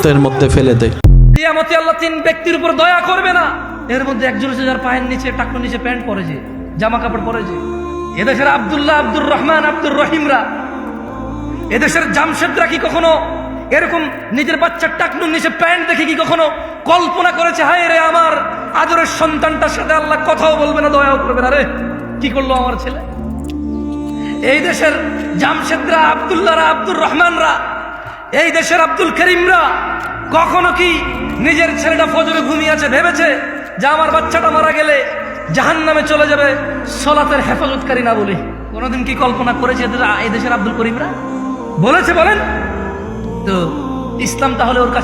গর্তের মধ্যে ফেলে দেয়। কিয়ামতে আল্লাহ তিন ব্যক্তির উপর দয়া করবে না। এর মধ্যে একজন হচ্ছে যার পায়ের নিচে টাকনোর নিচে প্যান্ট পরেছে জামা কাপড় পরেছে এদেশের আব্দুল্লাহ, আব্দুর রহমান, আব্দুর রহিমরা। এদেশের জামশেদরা কি কখনো এরকম নিজের বাচ্চার টাকনুর নিচে প্যান্ট দেখে কি কখনো কল্পনা করেছে, হায় রে আমার আদরের সন্তানটার সাথে আল্লাহ কথাও বলবে না, দয়াও করবে না রে। কি করল আমার ছেলে? এই দেশের জামশেদরা, আবদুল্লাহরা, আব্দুর রহমানরা এই দেশের আব্দুল করিমরা কখনো কি নিজের ছেলেটা ফজরে ঘুমিয়ে আছে ভেবেছে যে আমার বাচ্চাটা মারা গেলে জাহান নামে চলে যাবে? সলাতের হেফাজতকারী না বলে। কোনোদিন কি কল্পনা করেছে এদের এই দেশের আব্দুল করিমরা? বলেছে বলেন। তো ইসলাম তাহলে ওর কাছ